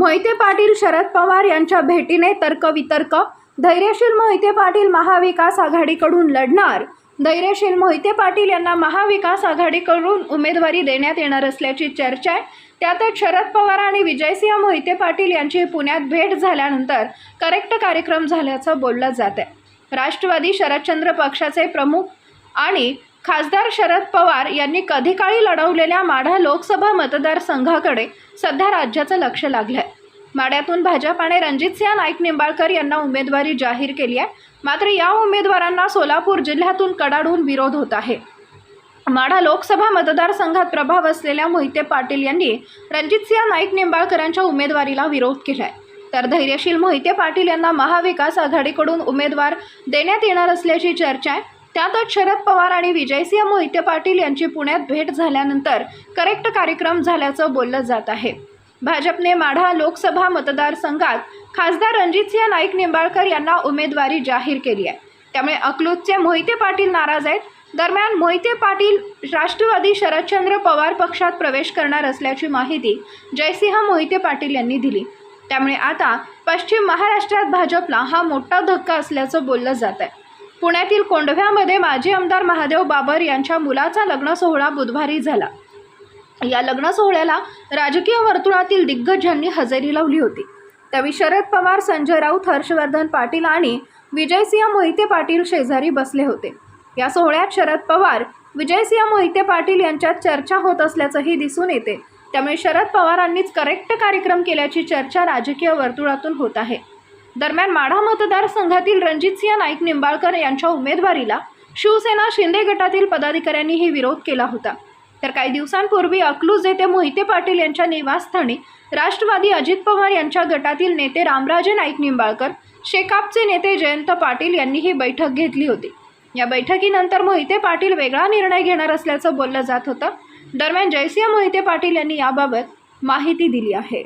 मोहिते पाटील शरद पवार यांच्या भेटीने तर्कवितर्क. धैर्यशील मोहिते पाटील महाविकास आघाडीकडून लढणार. धैर्यशील मोहिते पाटील यांना महाविकास आघाडीकडून उमेदवारी देण्यात येणार असल्याची चर्चा आहे. त्यातच शरद पवार आणि विजयसिंह मोहिते पाटील यांची पुण्यात भेट झाल्यानंतर करेक्ट कार्यक्रम झाल्याचं बोललं जात आहे राष्ट्रवादी शरदचंद्र पक्षाचे प्रमुख आणि खासदार शरद पवार यांनी कधी काळी लढवलेल्या माढा लोकसभा मतदारसंघाकडे सध्या राज्याचं लक्ष लागलं आहे माढ्यातून भाजपाने रणजितसिंह नाईक निंबाळकर यांना उमेदवारी जाहीर केली आहे. मात्र या उमेदवारांना सोलापूर जिल्ह्यातून कडाडून विरोध होत आहे. माढा लोकसभा मतदारसंघात प्रभाव असलेल्या मोहिते पाटील यांनी रणजितसिंह नाईक निंबाळकरांच्या उमेदवारीला विरोध केलाय. तर धैर्यशील मोहिते पाटील यांना महाविकास आघाडीकडून उमेदवार देण्यात येणार असल्याची चर्चा आहे. त्यातच शरद पवार आणि विजयसिंह मोहिते पाटील यांची पुण्यात भेट झाल्यानंतर करेक्ट कार्यक्रम झाल्याचं बोललं जात आहे. भाजपने माढा लोकसभा मतदारसंघात खासदार रणजितसिंह नाईक निंबाळकर यांना उमेदवारी जाहीर केली आहे. त्यामुळे अकलूजचे मोहिते पाटील नाराज आहेत. दरम्यान मोहिते पाटील राष्ट्रवादी शरदचंद्र पवार पक्षात प्रवेश करणार असल्याची माहिती जयसिंह मोहिते पाटील यांनी दिली. त्यामुळे आता पश्चिम महाराष्ट्रात भाजपला हा मोठा धक्का असल्याचं बोललं जात आहे. पुण्यातील कोंडव्यामध्ये माजी आमदार महादेव बाबर यांच्या मुलाचा लग्न सोहळा बुधवारी झाला. या लग्न सोहळ्याला राजकीय वर्तुळातील दिग्गजांनी हजेरी लावली होती. त्यावेळी शरद पवार संजय राऊत हर्षवर्धन पाटील आणि विजयसिंह मोहिते पाटील शेजारी बसले होते. या सोहळ्यात शरद पवार विजयसिंह मोहिते पाटील यांच्यात चर्चा होत असल्याचंही दिसून येते. त्यामुळे शरद पवारांनीच करेक्ट कार्यक्रम केल्याची चर्चा राजकीय वर्तुळातून होत आहे. दरम्यान माढा मतदारसंघातील रणजितसिंह नाईक निंबाळकर यांच्या उमेदवारीला शिवसेना शिंदे गटातील पदाधिकाऱ्यांनीही विरोध केला होता. तर काही दिवसांपूर्वी अकलूज येथे मोहिते पाटील यांच्या निवासस्थानी राष्ट्रवादी अजित पवार यांच्या गटातील नेते रामराजे नाईक निंबाळकर शेकापचे नेते जयंत पाटील यांनी ही बैठक घेतली होती. या बैठकीनंतर मोहिते पाटील वेगळा निर्णय घेणार असल्याचं बोललं जात होतं. दरम्यान जयसिंह मोहिते पाटील यांनी याबाबत माहिती दिली आहे.